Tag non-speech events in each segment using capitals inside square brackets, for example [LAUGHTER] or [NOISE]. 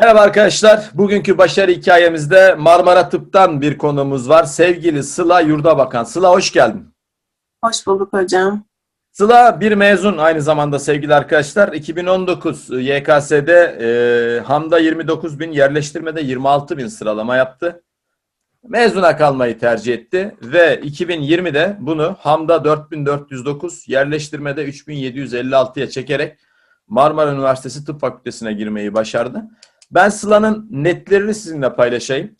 Merhaba arkadaşlar. Bugünkü başarı hikayemizde Marmara Tıp'tan bir konuğumuz var. Sevgili Sıla Yurdabakan. Sıla hoş geldin. Hoş bulduk hocam. Sıla bir mezun aynı zamanda sevgili arkadaşlar. 2019 YKS'de e, Hamda 29 bin, yerleştirmede 26 bin sıralama yaptı. Mezuna kalmayı tercih etti ve 2020'de bunu Hamda 4409, yerleştirmede 3756'ya çekerek Marmara Üniversitesi Tıp Fakültesine girmeyi başardı. Ben Sıla'nın netlerini sizinle paylaşayım.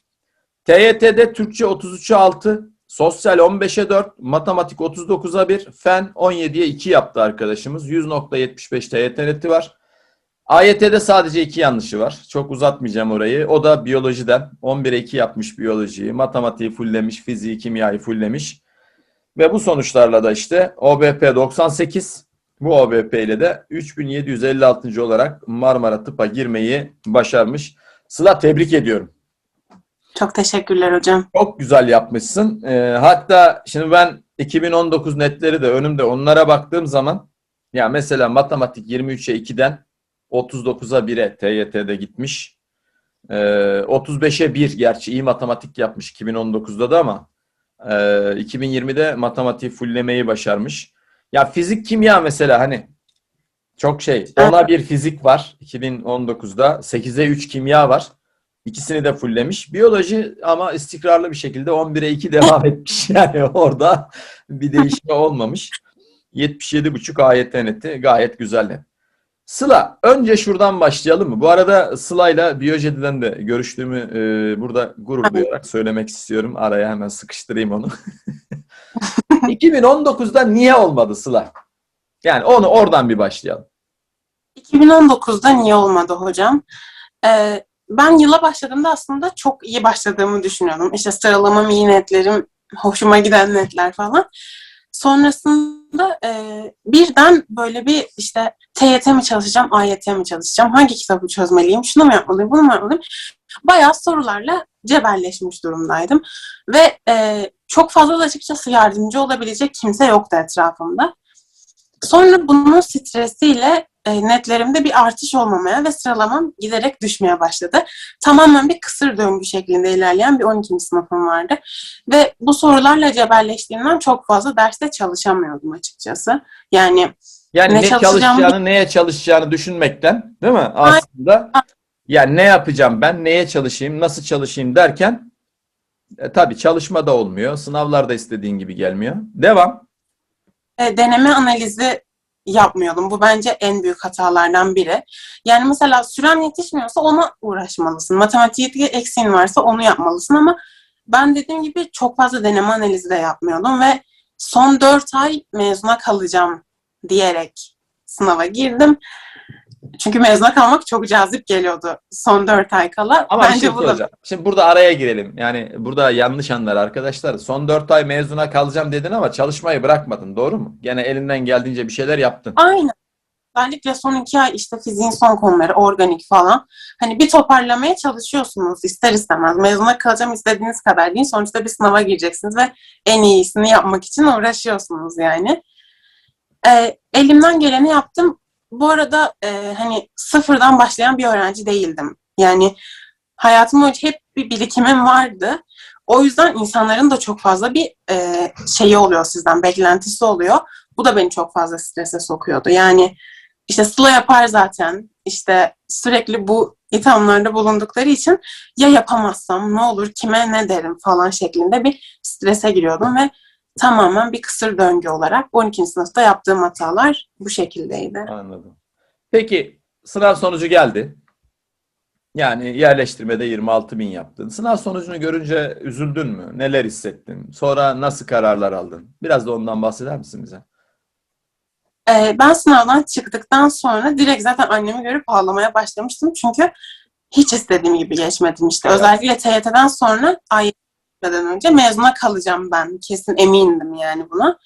TYT'de Türkçe 33'e 6, sosyal 15'e 4, matematik 39'a 1, fen 17'ye 2 yaptı arkadaşımız. 100.75 TYT neti var. AYT'de sadece 2 yanlışı var. Çok uzatmayacağım orayı. O da biyolojiden. 11'e 2 yapmış biyolojiyi. Matematiği fulllemiş, fiziği, kimyayı fulllemiş. Ve bu sonuçlarla da işte OBP 98, bu OBP ile de 3756. olarak Marmara Tıp'a girmeyi başarmış. Sıla tebrik ediyorum. Çok teşekkürler hocam. Çok güzel yapmışsın. Ee, hatta şimdi ben 2019 netleri de önümde onlara baktığım zaman ya mesela matematik 23'e 2'den 39'a 1'e TYT'de gitmiş. Ee, 35'e 1 gerçi iyi matematik yapmış 2019'da da ama e, 2020'de matematiği fulllemeyi başarmış. Ya fizik kimya mesela hani çok şey ona bir fizik var 2019'da 8'e 3 kimya var. İkisini de fulllemiş. Biyoloji ama istikrarlı bir şekilde 11'e 2 devam [LAUGHS] etmiş. Yani orada bir değişme olmamış. 77,5 AYT neti gayet güzel net. Sıla, önce şuradan başlayalım mı? Bu arada Sıla'yla Biyoje'den de görüştüğümü e, burada gurur duyarak söylemek istiyorum. Araya hemen sıkıştırayım onu. [LAUGHS] 2019'da niye olmadı Sıla? Yani onu oradan bir başlayalım. 2019'da niye olmadı hocam? Ee, ben yıla başladığımda aslında çok iyi başladığımı düşünüyordum. İşte sıralamam iyi netlerim, hoşuma giden netler falan. Sonrasında e, birden böyle bir işte TYT mi çalışacağım, AYT mi çalışacağım, hangi kitabı çözmeliyim, şunu mu yapmalıyım, bunu mu yapmalıyım? Bayağı sorularla cebelleşmiş durumdaydım. Ve e, çok fazla da açıkçası yardımcı olabilecek kimse yoktu etrafımda. Sonra bunun stresiyle netlerimde bir artış olmamaya ve sıralamam giderek düşmeye başladı. Tamamen bir kısır döngü şeklinde ilerleyen bir 12. sınıfım vardı. Ve bu sorularla cebelleştiğimden çok fazla derste çalışamıyordum açıkçası. Yani Yani Ne ne, çalışacağını, neye çalışacağını düşünmekten, değil mi? Aslında yani ne yapacağım ben, neye çalışayım, nasıl çalışayım derken e, tabii çalışma da olmuyor. Sınavlar da istediğin gibi gelmiyor. Devam. e, deneme analizi yapmıyordum. Bu bence en büyük hatalardan biri. Yani mesela süren yetişmiyorsa ona uğraşmalısın. Matematikte eksiğin varsa onu yapmalısın ama ben dediğim gibi çok fazla deneme analizi de yapmıyordum ve son 4 ay mezuna kalacağım diyerek sınava girdim. Çünkü mezuna kalmak çok cazip geliyordu son 4 ay kala. Ama bir şey bence bu da. Şimdi burada araya girelim. Yani burada yanlış anlar arkadaşlar. Son 4 ay mezuna kalacağım dedin ama çalışmayı bırakmadın. Doğru mu? Gene elinden geldiğince bir şeyler yaptın. Aynen. Özellikle son iki ay işte fiziğin son konuları, organik falan. Hani bir toparlamaya çalışıyorsunuz ister istemez. Mezuna kalacağım istediğiniz kadar değil. Sonuçta bir sınava gireceksiniz ve en iyisini yapmak için uğraşıyorsunuz yani. Ee, elimden geleni yaptım. Bu arada e, hani sıfırdan başlayan bir öğrenci değildim. Yani hayatım boyunca hep bir birikimim vardı. O yüzden insanların da çok fazla bir e, şeyi oluyor sizden, beklentisi oluyor. Bu da beni çok fazla strese sokuyordu. Yani işte Sıla yapar zaten. İşte sürekli bu ithamlarda bulundukları için ya yapamazsam ne olur kime ne derim falan şeklinde bir strese giriyordum ve tamamen bir kısır döngü olarak 12. sınıfta yaptığım hatalar bu şekildeydi. Anladım. Peki sınav sonucu geldi. Yani yerleştirmede 26 bin yaptın. Sınav sonucunu görünce üzüldün mü? Neler hissettin? Sonra nasıl kararlar aldın? Biraz da ondan bahseder misin bize? Ee, ben sınavdan çıktıktan sonra direkt zaten annemi görüp ağlamaya başlamıştım. Çünkü hiç istediğim gibi geçmedim işte. Evet. Özellikle TYT'den sonra AYT'den önce mezuna kalacağım ben. Kesin emindim yani buna.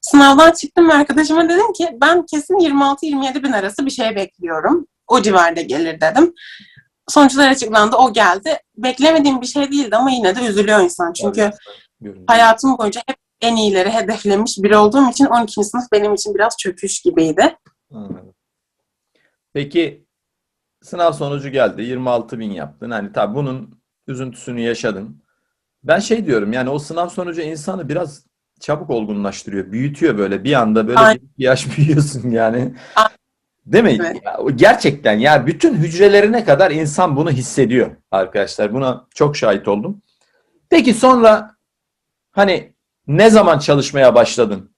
Sınavdan çıktım ve arkadaşıma dedim ki ben kesin 26-27 bin arası bir şey bekliyorum. O civarda gelir dedim. Sonuçlar açıklandı, o geldi. Beklemediğim bir şey değildi ama yine de üzülüyor insan. Çünkü hayatım boyunca hep en iyileri hedeflemiş biri olduğum için 12. sınıf benim için biraz çöküş gibiydi. Peki sınav sonucu geldi. 26 bin yaptın. Hani tabii bunun üzüntüsünü yaşadın. Ben şey diyorum yani o sınav sonucu insanı biraz çabuk olgunlaştırıyor. Büyütüyor böyle. Bir anda böyle Aynen. bir yaş [LAUGHS] büyüyorsun yani. Aynen. Değil mi? Evet. Ya, gerçekten ya bütün hücrelerine kadar insan bunu hissediyor arkadaşlar. Buna çok şahit oldum. Peki sonra hani ne zaman çalışmaya başladın?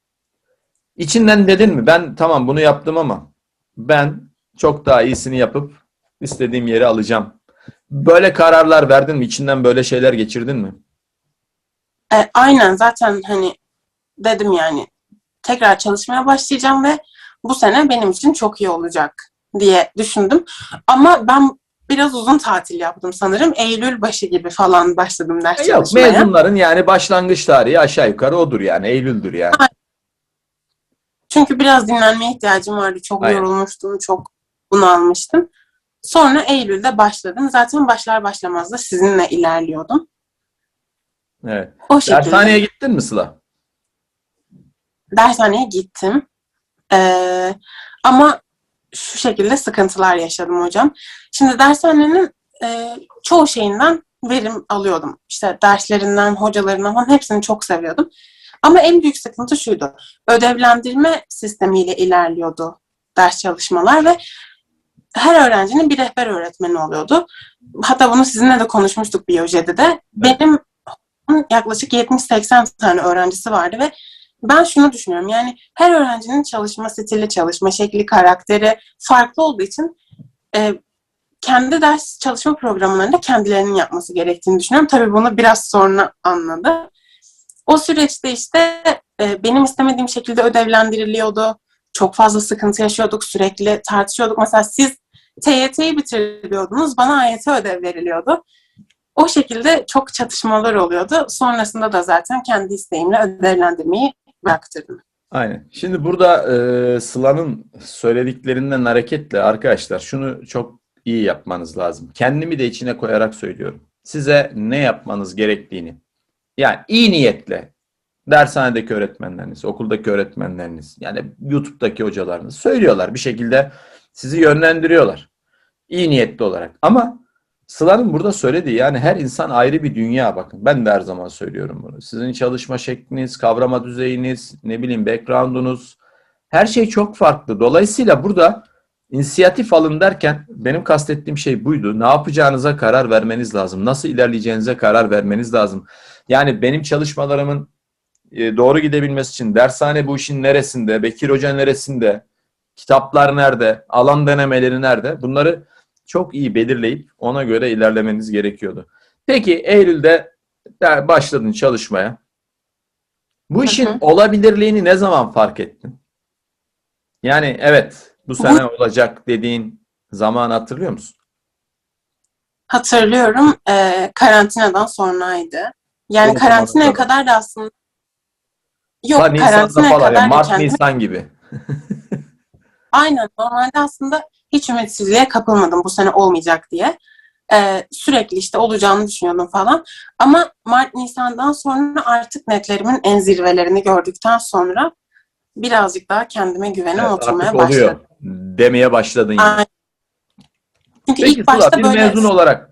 İçinden dedin mi? Ben tamam bunu yaptım ama ben çok daha iyisini yapıp istediğim yeri alacağım. Böyle kararlar verdin mi? İçinden böyle şeyler geçirdin mi? E, aynen zaten hani dedim yani tekrar çalışmaya başlayacağım ve bu sene benim için çok iyi olacak diye düşündüm. Ama ben biraz uzun tatil yaptım sanırım. Eylül başı gibi falan başladım ders Yok çalışmaya. mezunların yani başlangıç tarihi aşağı yukarı odur yani Eylül'dür yani. Çünkü biraz dinlenmeye ihtiyacım vardı. Çok Aynen. yorulmuştum, çok bunalmıştım. Sonra Eylül'de başladım. Zaten başlar başlamaz da sizinle ilerliyordum. Evet. O şekilde. Dershaneye gittin mi Sıla? dershaneye gittim. Ee, ama şu şekilde sıkıntılar yaşadım hocam. Şimdi dershanenin e, çoğu şeyinden verim alıyordum. İşte derslerinden, hocalarından falan hepsini çok seviyordum. Ama en büyük sıkıntı şuydu. Ödevlendirme sistemiyle ilerliyordu ders çalışmalar ve her öğrencinin bir rehber öğretmeni oluyordu. Hatta bunu sizinle de konuşmuştuk biyolojide de. Benim yaklaşık 70-80 tane öğrencisi vardı ve ben şunu düşünüyorum yani her öğrencinin çalışma stili, çalışma şekli, karakteri farklı olduğu için e, kendi ders çalışma programlarında kendilerinin yapması gerektiğini düşünüyorum. Tabii bunu biraz sonra anladı. O süreçte işte e, benim istemediğim şekilde ödevlendiriliyordu. Çok fazla sıkıntı yaşıyorduk, sürekli tartışıyorduk. Mesela siz TYT'yi bitiriyordunuz, bana AYT ödev veriliyordu. O şekilde çok çatışmalar oluyordu. Sonrasında da zaten kendi isteğimle ödevlendirmeyi bıraktırdım. Aynen. Şimdi burada e, Sıla'nın söylediklerinden hareketle arkadaşlar şunu çok iyi yapmanız lazım. Kendimi de içine koyarak söylüyorum. Size ne yapmanız gerektiğini. Yani iyi niyetle dershanedeki öğretmenleriniz, okuldaki öğretmenleriniz, yani YouTube'daki hocalarınız söylüyorlar. Bir şekilde sizi yönlendiriyorlar. İyi niyetli olarak. Ama Sıla'nın burada söylediği yani her insan ayrı bir dünya bakın. Ben de her zaman söylüyorum bunu. Sizin çalışma şekliniz, kavrama düzeyiniz, ne bileyim background'unuz her şey çok farklı. Dolayısıyla burada inisiyatif alın derken benim kastettiğim şey buydu. Ne yapacağınıza karar vermeniz lazım. Nasıl ilerleyeceğinize karar vermeniz lazım. Yani benim çalışmalarımın e, doğru gidebilmesi için dershane bu işin neresinde, Bekir Hoca neresinde, kitaplar nerede, alan denemeleri nerede bunları çok iyi belirleyip ona göre ilerlemeniz gerekiyordu. Peki Eylül'de başladın çalışmaya. Bu işin hı. olabilirliğini ne zaman fark ettin? Yani evet bu sene olacak dediğin zaman hatırlıyor musun? Hatırlıyorum e, karantinadan sonraydı. Yani zamana karantinaya kadar. kadar da aslında yok Ha, karantinaya falan kadar yani Mart kendim Nisan gibi. [LAUGHS] aynen normalde aslında hiç ümitsizliğe kapılmadım bu sene olmayacak diye. E, sürekli işte olacağını düşünüyordum falan. Ama Mart Nisan'dan sonra artık netlerimin en zirvelerini gördükten sonra birazcık daha kendime güvenim Evet, oturmaya artık oluyor başladı. demeye başladın yine. Aynen. Çünkü Peki ilk Sıla başta bir böyle mezun olarak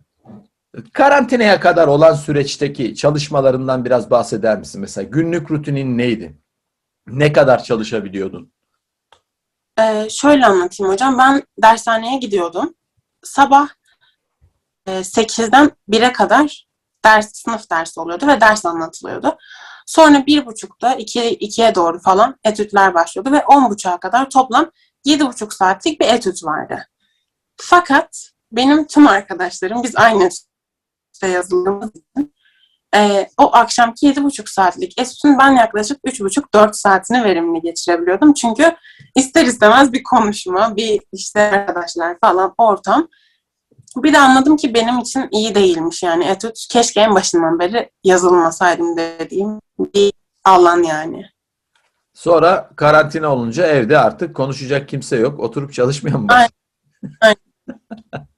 karantinaya kadar olan süreçteki çalışmalarından biraz bahseder misin? Mesela günlük rutinin neydi? Ne kadar çalışabiliyordun? Ee, şöyle anlatayım hocam. Ben dershaneye gidiyordum. Sabah e, 8'den 1'e kadar ders, sınıf dersi oluyordu ve ders anlatılıyordu. Sonra 1.30'da 2, 2'ye doğru falan etütler başlıyordu ve 10.30'a kadar toplam 7.5 saatlik bir etüt vardı. Fakat benim tüm arkadaşlarım biz aynı etütte yazıldığımız için e, o akşamki 7.5 saatlik etütün ben yaklaşık 3.5-4 saatini verimli geçirebiliyordum. Çünkü ister istemez bir konuşma, bir işte arkadaşlar falan ortam. Bir de anladım ki benim için iyi değilmiş yani etüt keşke en başından beri yazılmasaydım dediğim bir alan yani. Sonra karantina olunca evde artık konuşacak kimse yok. Oturup çalışmaya mı Aynen. başladın?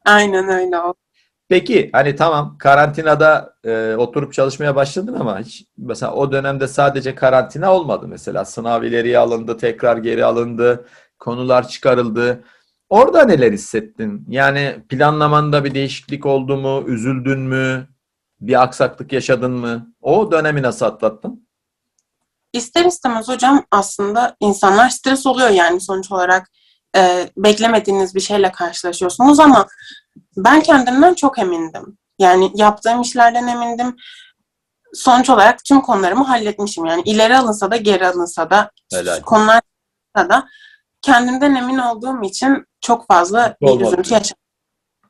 Aynen öyle oldu. Peki hani tamam karantinada e, oturup çalışmaya başladın ama hiç mesela o dönemde sadece karantina olmadı mesela sınav ileriye alındı tekrar geri alındı konular çıkarıldı Orada neler hissettin? Yani planlamanda bir değişiklik oldu mu? Üzüldün mü? Bir aksaklık yaşadın mı? O dönemi nasıl atlattın? İster istemez hocam aslında insanlar stres oluyor yani sonuç olarak e, beklemediğiniz bir şeyle karşılaşıyorsunuz ama ben kendimden çok emindim. Yani yaptığım işlerden emindim. Sonuç olarak tüm konularımı halletmişim. Yani ileri alınsa da geri alınsa da Helal. konular da kendimden emin olduğum için çok fazla bir Olmadı. üzüntü yaşamadım.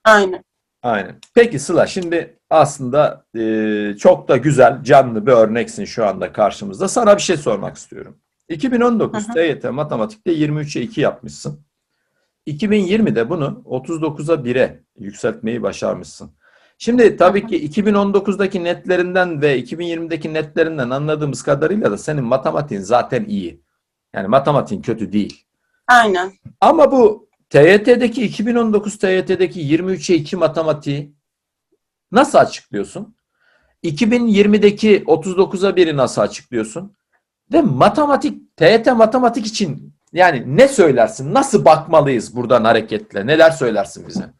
Aynen. Aynen. Peki Sıla şimdi aslında e, çok da güzel canlı bir örneksin şu anda karşımızda. Sana bir şey sormak istiyorum. 2019 Hı hı. TYT matematikte 23'e 2 yapmışsın. 2020'de bunu 39'a 1'e yükseltmeyi başarmışsın. Şimdi tabii ki 2019'daki netlerinden ve 2020'deki netlerinden anladığımız kadarıyla da senin matematiğin zaten iyi. Yani matematiğin kötü değil. Aynen. Ama bu TYT'deki 2019 TYT'deki 23'e 2 matematiği nasıl açıklıyorsun? 2020'deki 39'a 1'i nasıl açıklıyorsun? Ve matematik, TYT matematik için yani ne söylersin? Nasıl bakmalıyız buradan hareketle? Neler söylersin bize?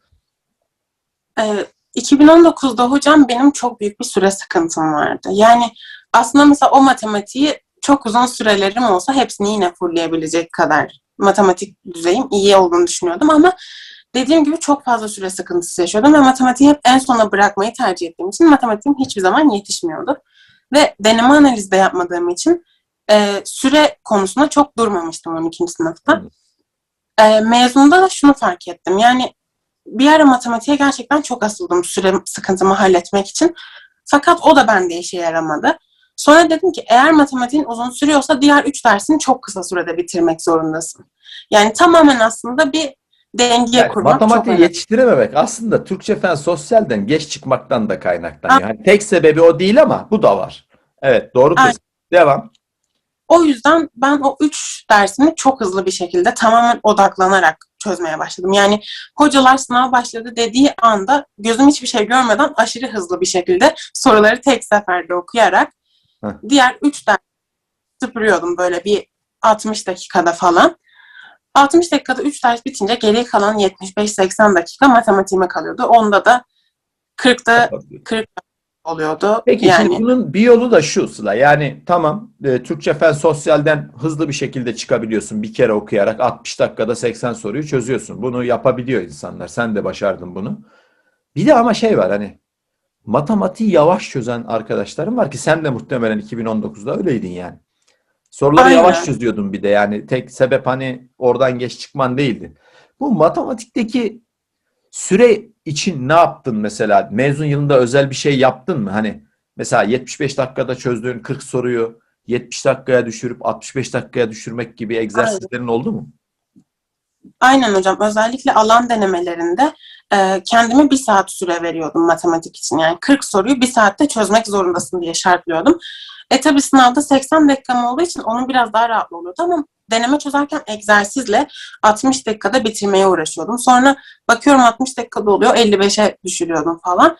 Ee, 2019'da hocam benim çok büyük bir süre sıkıntım vardı. Yani aslında mesela o matematiği çok uzun sürelerim olsa hepsini yine fullleyebilecek kadar matematik düzeyim iyi olduğunu düşünüyordum ama dediğim gibi çok fazla süre sıkıntısı yaşıyordum ve matematiği hep en sona bırakmayı tercih ettiğim için matematiğim hiçbir zaman yetişmiyordu. Ve deneme analizde yapmadığım için e, süre konusunda çok durmamıştım 12. sınıfta. E, mezunda da şunu fark ettim. Yani bir ara matematiğe gerçekten çok asıldım süre sıkıntımı halletmek için. Fakat o da bende işe yaramadı. Sonra dedim ki eğer matematiğin uzun sürüyorsa diğer üç dersini çok kısa sürede bitirmek zorundasın. Yani tamamen aslında bir denge Yani kurmak matematiği yetiştirememek aslında Türkçe fen sosyalden geç çıkmaktan da kaynaklanıyor. Yani tek sebebi o değil ama bu da var. Evet doğru Aynen. Devam. O yüzden ben o üç dersimi çok hızlı bir şekilde tamamen odaklanarak çözmeye başladım. Yani hocalar sınav başladı dediği anda gözüm hiçbir şey görmeden aşırı hızlı bir şekilde soruları tek seferde okuyarak Heh. diğer üç ders süpürüyordum böyle bir 60 dakikada falan. 60 dakikada 3 ders bitince geriye kalan 75-80 dakika matematiğime kalıyordu. Onda da 40'da 40 oluyordu. Peki yani şimdi bunun bir yolu da şu Sıla. Yani tamam e, Türkçe fen sosyalden hızlı bir şekilde çıkabiliyorsun. Bir kere okuyarak 60 dakikada 80 soruyu çözüyorsun. Bunu yapabiliyor insanlar. Sen de başardın bunu. Bir de ama şey var hani matematiği yavaş çözen arkadaşlarım var ki sen de muhtemelen 2019'da öyleydin yani. Soruları Aynen. yavaş çözüyordun bir de yani tek sebep hani oradan geç çıkman değildi. Bu matematikteki süre için ne yaptın mesela? Mezun yılında özel bir şey yaptın mı? Hani mesela 75 dakikada çözdüğün 40 soruyu 70 dakikaya düşürüp 65 dakikaya düşürmek gibi egzersizlerin oldu mu? Aynen hocam. Özellikle alan denemelerinde e, kendime bir saat süre veriyordum matematik için. Yani 40 soruyu bir saatte çözmek zorundasın diye şartlıyordum. E tabi sınavda 80 dakikam olduğu için onun biraz daha rahat oluyordu ama deneme çözerken egzersizle 60 dakikada bitirmeye uğraşıyordum. Sonra bakıyorum 60 dakikada oluyor 55'e düşürüyordum falan.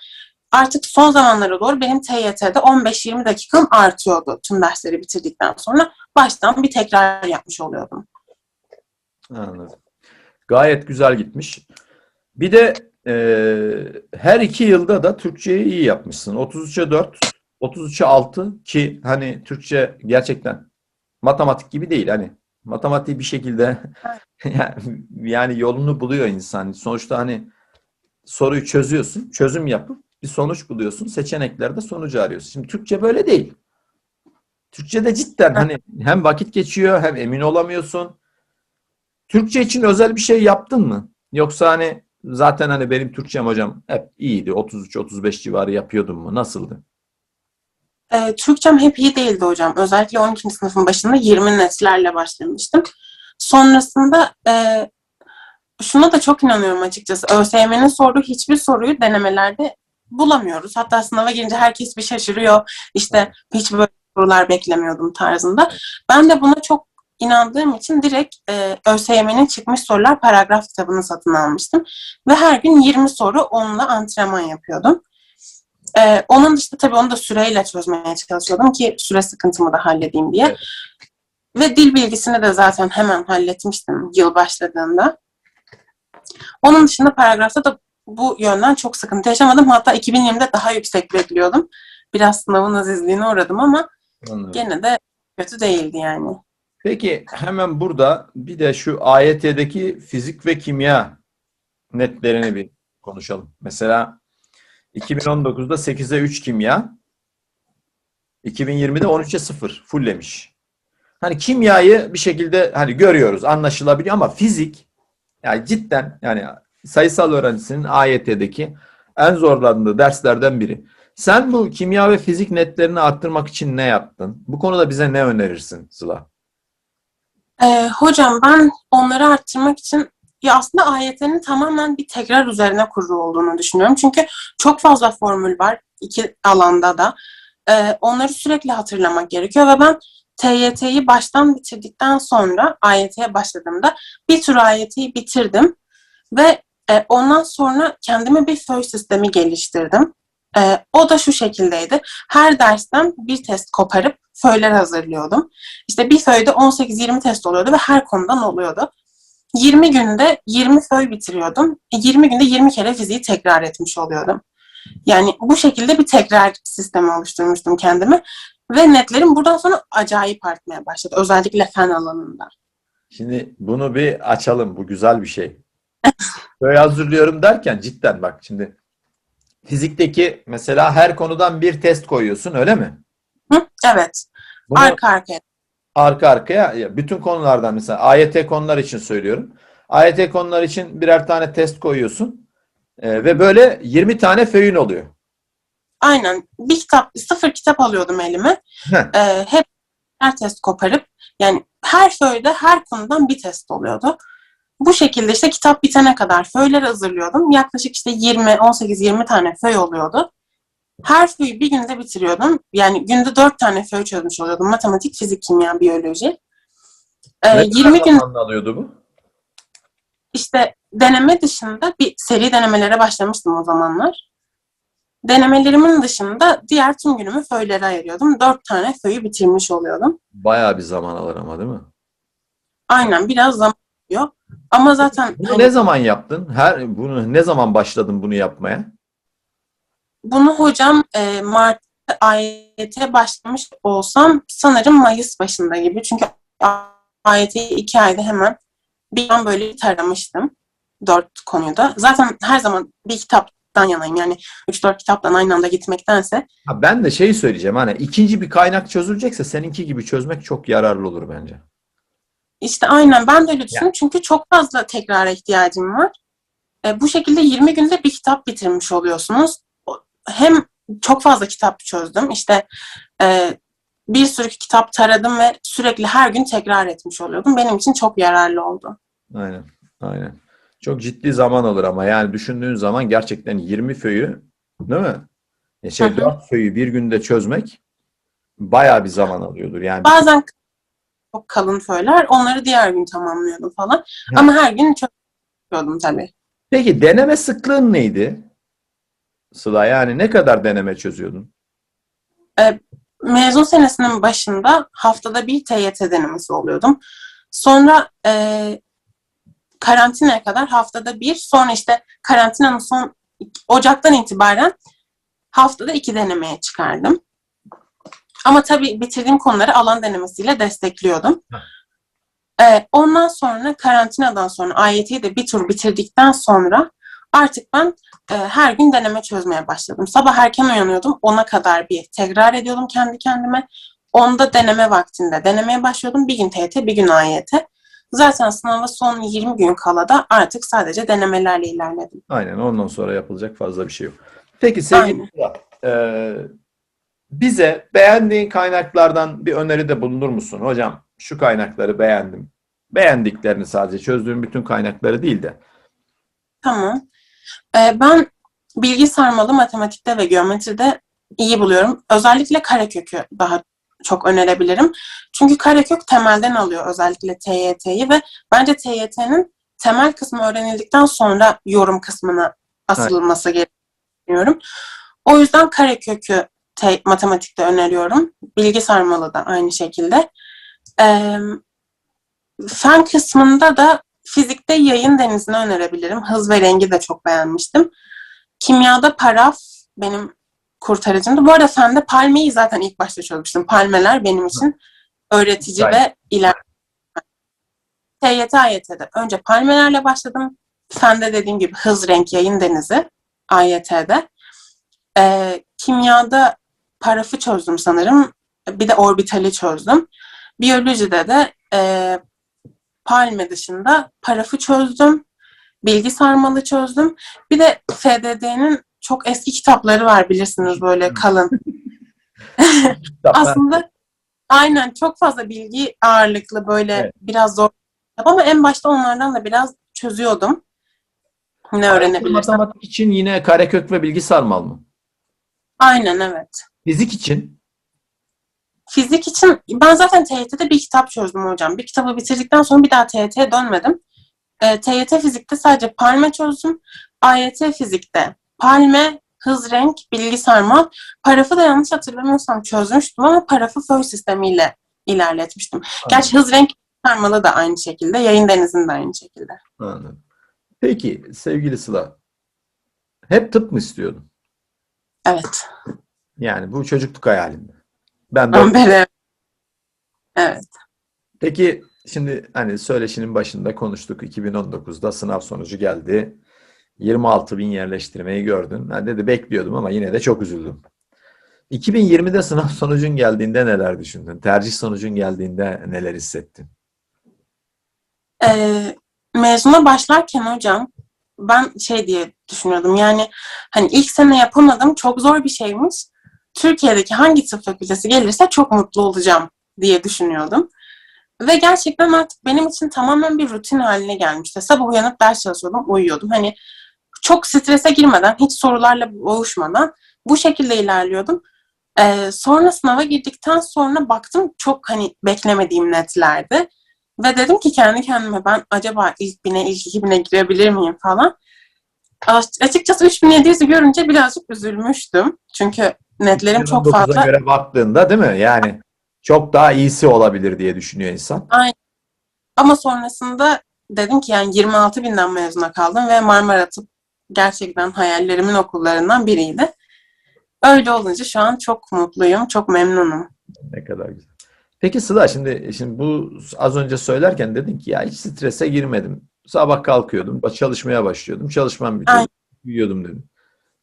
Artık son zamanlara doğru benim TYT'de 15-20 dakikam artıyordu tüm dersleri bitirdikten sonra. Baştan bir tekrar yapmış oluyordum. Anladım. Gayet güzel gitmiş. Bir de e, her iki yılda da Türkçeyi iyi yapmışsın. 33'e 4, 33'e 6 ki hani Türkçe gerçekten matematik gibi değil. Hani matematiği bir şekilde [LAUGHS] yani yolunu buluyor insan. Sonuçta hani soruyu çözüyorsun, çözüm yapıp bir sonuç buluyorsun. Seçeneklerde sonucu arıyorsun. Şimdi Türkçe böyle değil. Türkçe'de cidden hani hem vakit geçiyor hem emin olamıyorsun. Türkçe için özel bir şey yaptın mı? Yoksa hani zaten hani benim Türkçem hocam hep iyiydi. 33-35 civarı yapıyordum mu? Nasıldı? E, Türkçem hep iyi değildi hocam. Özellikle 12. sınıfın başında 20 netlerle başlamıştım. Sonrasında e, şuna da çok inanıyorum açıkçası. ÖSYM'nin sorduğu hiçbir soruyu denemelerde bulamıyoruz. Hatta sınava girince herkes bir şaşırıyor. İşte hiç böyle sorular beklemiyordum tarzında. Ben de buna çok inandığım için direkt e, ÖSYM'nin çıkmış sorular paragraf kitabını satın almıştım. Ve her gün 20 soru onunla antrenman yapıyordum. Ee, onun dışında tabii onu da süreyle çözmeye çalışıyordum ki süre sıkıntımı da halledeyim diye. Evet. Ve dil bilgisini de zaten hemen halletmiştim yıl başladığında. Onun dışında paragrafta da bu yönden çok sıkıntı yaşamadım. Hatta 2020'de daha yüksek bekliyordum. Biraz sınavın azizliğine uğradım ama Anladım. gene de kötü değildi yani. Peki hemen burada bir de şu AYT'deki fizik ve kimya netlerini bir konuşalım. Mesela 2019'da 8'e 3 kimya, 2020'de 13'e 0 fulllemiş. Hani kimyayı bir şekilde hani görüyoruz, anlaşılabiliyor ama fizik yani cidden yani sayısal öğrencisinin AYT'deki en zorlandığı derslerden biri. Sen bu kimya ve fizik netlerini arttırmak için ne yaptın? Bu konuda bize ne önerirsin Sıla? Ee, hocam ben onları arttırmak için ya aslında AYT'nin tamamen bir tekrar üzerine kurulu olduğunu düşünüyorum. Çünkü çok fazla formül var iki alanda da. Ee, onları sürekli hatırlamak gerekiyor ve ben TYT'yi baştan bitirdikten sonra AYT'ye başladığımda bir tür AYT'yi bitirdim ve e, ondan sonra kendime bir föy sistemi geliştirdim. E, o da şu şekildeydi. Her dersten bir test koparıp föyler hazırlıyordum. İşte bir föyde 18-20 test oluyordu ve her konudan oluyordu. 20 günde 20 föy bitiriyordum. E, 20 günde 20 kere fiziği tekrar etmiş oluyordum. Yani bu şekilde bir tekrar sistemi oluşturmuştum kendime. Ve netlerim buradan sonra acayip artmaya başladı. Özellikle fen alanında. Şimdi bunu bir açalım. Bu güzel bir şey. [LAUGHS] Böyle hazırlıyorum derken cidden bak şimdi fizikteki mesela her konudan bir test koyuyorsun öyle mi? Hı? Evet. Bunu Arka arkaya. Arka arkaya ya bütün konulardan mesela AYT konular için söylüyorum. AYT konular için birer tane test koyuyorsun. Ee, ve böyle 20 tane föyün oluyor. Aynen. Bir kitap, sıfır kitap alıyordum elime. Heh. Ee, hep her test koparıp yani her föyde her konudan bir test oluyordu. Bu şekilde işte kitap bitene kadar föyler hazırlıyordum. Yaklaşık işte 20, 18-20 tane föy oluyordu. Her föyü bir günde bitiriyordum. Yani günde 4 tane föy çözmüş oluyordum. Matematik, fizik, kimya, biyoloji. Ee, Ne 20 kadar gün alıyordu bu? işte deneme dışında bir seri denemelere başlamıştım o zamanlar. Denemelerimin dışında diğer tüm günümü föylere ayırıyordum. Dört tane föyü bitirmiş oluyordum. Bayağı bir zaman alır ama değil mi? Aynen biraz zaman alıyor. Ama zaten Bunu hani ne zaman yaptın? Her bunu ne zaman başladın bunu yapmaya? Bunu hocam e, Mart AYT başlamış olsam sanırım Mayıs başında gibi. Çünkü AYT'yi iki ayda hemen bir an böyle taramıştım. Dört konuyu da. Zaten her zaman bir kitaptan yanayım. Yani 3-4 kitaptan aynı anda gitmektense Ha, ben de şey söyleyeceğim hani ikinci bir kaynak çözülecekse seninki gibi çözmek çok yararlı olur bence. İşte aynen ben de öyle düşünüyorum. Çünkü çok fazla tekrara ihtiyacım var. E, bu şekilde 20 günde bir kitap bitirmiş oluyorsunuz. Hem çok fazla kitap çözdüm. İşte e, bir sürü kitap taradım ve sürekli her gün tekrar etmiş oluyordum. Benim için çok yararlı oldu. Aynen. Aynen. Çok ciddi zaman alır ama yani düşündüğün zaman gerçekten 20 föyü değil mi? Ya şey Hı hı. 4 föyü bir günde çözmek bayağı bir zaman alıyordur. Yani Bazen çok kalın föyler. Onları diğer gün tamamlıyordum falan. Ha. Ama her gün çözüyordum tabii. Peki deneme sıklığın neydi? Sıla yani ne kadar deneme çözüyordun? mezun senesinin başında haftada bir TYT denemesi oluyordum. Sonra e, karantinaya kadar haftada bir, sonra işte karantinanın son Ocak'tan itibaren haftada iki denemeye çıkardım. Ama tabii bitirdiğim konuları alan denemesiyle destekliyordum. E, ondan sonra karantinadan sonra AYT'yi de bir tur bitirdikten sonra artık ben e, her gün deneme çözmeye başladım. Sabah erken uyanıyordum. Ona kadar bir tekrar ediyordum kendi kendime. Onda deneme vaktinde denemeye başlıyordum. Bir gün TYT, bir gün AYT. Zaten sınava son 20 gün kala da artık sadece denemelerle ilerledim. Aynen ondan sonra yapılacak fazla bir şey yok. Peki sevgili Sıla, e, bize beğendiğin kaynaklardan bir öneride bulunur musun? Hocam şu kaynakları beğendim. Beğendiklerini sadece çözdüğüm bütün kaynakları değil de. Tamam. Ee, ben bilgi sarmalı matematikte ve geometride iyi buluyorum. Özellikle karekökü daha çok önerebilirim. Çünkü karekök temelden alıyor özellikle TYT'yi ve bence TYT'nin temel kısmı öğrenildikten sonra yorum kısmına asılması gerekiyor. O yüzden karekökü te- matematikte öneriyorum. Bilgi sarmalı da aynı şekilde. Ee, fen kısmında da fizikte yayın denizini önerebilirim. Hız ve rengi de çok beğenmiştim. Kimyada paraf benim kurtarıcımdı. Bu arada fen de palmeyi zaten ilk başta çözmüştüm. Palmeler benim için öğretici Güzel. ve iler. TYT, AYT'de önce palmelerle başladım. Fende dediğim gibi hız, renk, yayın denizi AYT'de. Ee, kimyada parafı çözdüm sanırım. Bir de orbitali çözdüm. Biyolojide de e, palme dışında parafı çözdüm. Bilgi sarmalı çözdüm. Bir de FDD'nin çok eski kitapları var bilirsiniz böyle kalın. [LAUGHS] Aslında aynen çok fazla bilgi ağırlıklı böyle Evet. biraz zor ama en başta onlardan da biraz çözüyordum. Ne öğrenebilirsem. Matematik için yine karekök ve bilgi sarmal mı? Aynen evet. Fizik için Fizik için ben zaten TYT'de bir kitap çözdüm hocam. Bir kitabı bitirdikten sonra bir daha TYT'ye dönmedim. E, TYT fizikte sadece palme çözdüm. AYT fizikte palme, hız renk, bilgi sarmal. Parafı da yanlış hatırlamıyorsam çözmüştüm ama parafı föy sistemiyle ilerletmiştim. Gerçi hız renk sarmalı da aynı şekilde. Yayın denizinde aynı şekilde. Anladım. Peki sevgili Sıla. Hep tıp mı istiyordun? Evet. Yani bu çocukluk hayalinde. Ben de Ben Evet. Peki şimdi hani söyleşinin başında konuştuk. 2019'da sınav sonucu geldi. 26 bin yerleştirmeyi gördün. Ben dedi bekliyordum ama yine de çok üzüldüm. 2020'de sınav sonucun geldiğinde neler düşündün? Tercih sonucun geldiğinde neler hissettin? Ee, mezuna başlarken hocam ben şey diye düşünüyordum yani hani ilk sene yapamadım çok zor bir şeymiş. Türkiye'deki hangi tıp fakültesi gelirse çok mutlu olacağım diye düşünüyordum. Ve gerçekten artık benim için tamamen bir rutin haline gelmişti. Sabah uyanıp ders çalışıyordum, uyuyordum. Hani çok strese girmeden, hiç sorularla boğuşmadan bu şekilde ilerliyordum. Ee, sonra sınava girdikten sonra baktım çok hani beklemediğim netlerdi. Ve dedim ki kendi kendime ben acaba ilk bine, ilk iki bine girebilir miyim falan. Aç- Açıkçası 3700'ü görünce birazcık üzülmüştüm. Çünkü netlerim çok 2019'a fazla. göre baktığında değil mi? Yani çok daha iyisi olabilir diye düşünüyor insan. Ama sonrasında dedim ki yani 26 binden mezuna kaldım ve Marmara Tıp gerçekten hayallerimin okullarından biriydi. Öyle olunca şu an çok mutluyum, çok memnunum. Ne kadar güzel. Peki Sıla şimdi şimdi bu az önce söylerken dedin ki ya hiç strese girmedim. Sabah kalkıyordum, çalışmaya başlıyordum. Çalışmam bitiyordu. Aynen. Uyuyordum dedim.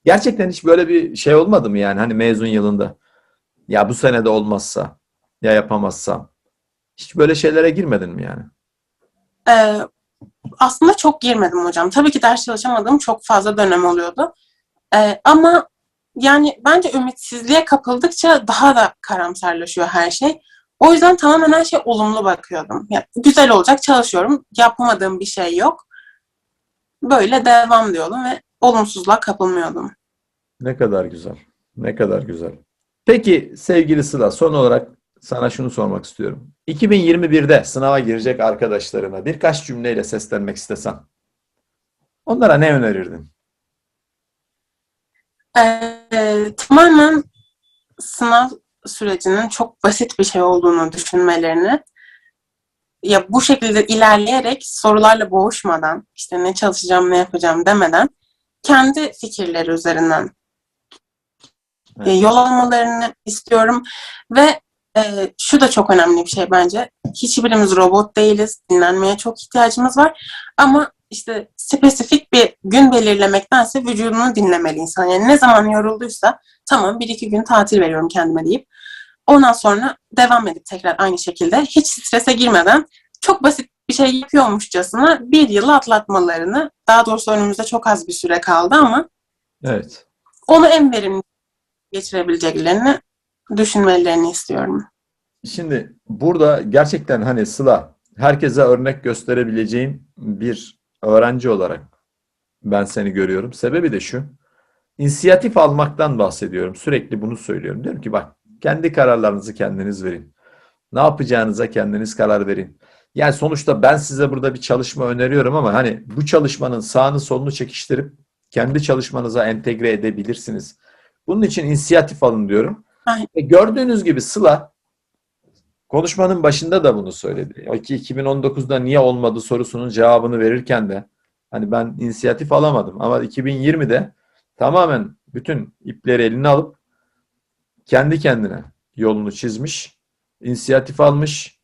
Gerçekten hiç böyle bir şey olmadı mı yani hani mezun yılında? Ya bu sene de olmazsa, ya yapamazsam. Hiç böyle şeylere girmedin mi yani? Ee, aslında çok girmedim hocam. Tabii ki ders çalışamadığım çok fazla dönem oluyordu. Ee, ama yani bence ümitsizliğe kapıldıkça daha da karamsarlaşıyor her şey. O yüzden tamamen her şey olumlu bakıyordum. Ya, güzel olacak, çalışıyorum. Yapamadığım bir şey yok. Böyle devam diyordum ve olumsuzluğa kapılmıyordum. Ne kadar güzel. Ne kadar güzel. Peki sevgili Sıla son olarak sana şunu sormak istiyorum. 2021'de sınava girecek arkadaşlarına birkaç cümleyle seslenmek istesen onlara ne önerirdin? Ee, tamamen sınav sürecinin çok basit bir şey olduğunu düşünmelerini ya bu şekilde ilerleyerek sorularla boğuşmadan işte ne çalışacağım ne yapacağım demeden kendi fikirleri üzerinden e, Evet. yol almalarını istiyorum ve e, şu da çok önemli bir şey bence. Hiçbirimiz robot değiliz. Dinlenmeye çok ihtiyacımız var. Ama işte spesifik bir gün belirlemektense vücudunu dinlemeli insan. Yani ne zaman yorulduysa tamam bir iki gün tatil veriyorum kendime deyip ondan sonra devam edip tekrar aynı şekilde hiç strese girmeden çok basit bir şey yapıyormuşçasına bir yılı atlatmalarını daha doğrusu önümüzde çok az bir süre kaldı ama Evet. onu en verimli geçirebileceklerini düşünmelerini istiyorum. Şimdi burada gerçekten hani Sıla herkese örnek gösterebileceğim bir öğrenci olarak ben seni görüyorum. Sebebi de şu. İnisiyatif almaktan bahsediyorum. Sürekli bunu söylüyorum. Diyorum ki bak kendi kararlarınızı kendiniz verin. Ne yapacağınıza kendiniz karar verin. Yani sonuçta ben size burada bir çalışma öneriyorum ama hani bu çalışmanın sağını solunu çekiştirip kendi çalışmanıza entegre edebilirsiniz. Bunun için inisiyatif alın diyorum. Ve gördüğünüz gibi Sıla Konuşmanın başında da bunu söyledi. O ki 2019'da niye olmadı sorusunun cevabını verirken de hani ben inisiyatif alamadım ama 2020'de tamamen bütün ipleri eline alıp kendi kendine yolunu çizmiş, inisiyatif almış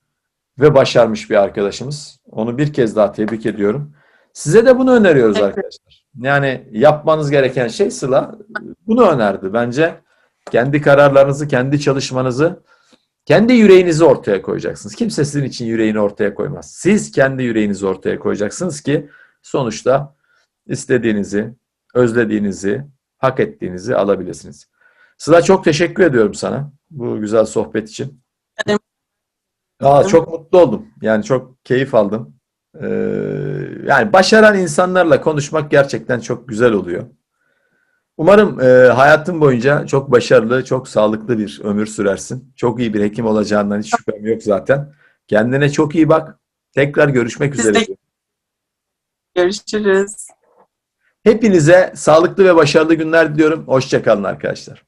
ve başarmış bir arkadaşımız. Onu bir kez daha tebrik ediyorum. Size de bunu öneriyoruz Evet. arkadaşlar. Yani yapmanız gereken şey Sıla bunu önerdi. Bence kendi kararlarınızı, kendi çalışmanızı, kendi yüreğinizi ortaya koyacaksınız. Kimse sizin için yüreğini ortaya koymaz. Siz kendi yüreğinizi ortaya koyacaksınız ki sonuçta istediğinizi, özlediğinizi, hak ettiğinizi alabilirsiniz. Sıla çok teşekkür ediyorum sana bu güzel sohbet için. Aa, çok mutlu oldum. Yani çok keyif aldım. Ee, yani başaran insanlarla konuşmak gerçekten çok güzel oluyor. Umarım e, hayatın boyunca çok başarılı, çok sağlıklı bir ömür sürersin. Çok iyi bir hekim olacağından hiç şüphem yok zaten. Kendine çok iyi bak. Tekrar görüşmek Biz üzere. de- Görüşürüz. Hepinize sağlıklı ve başarılı günler diliyorum. Hoşçakalın arkadaşlar.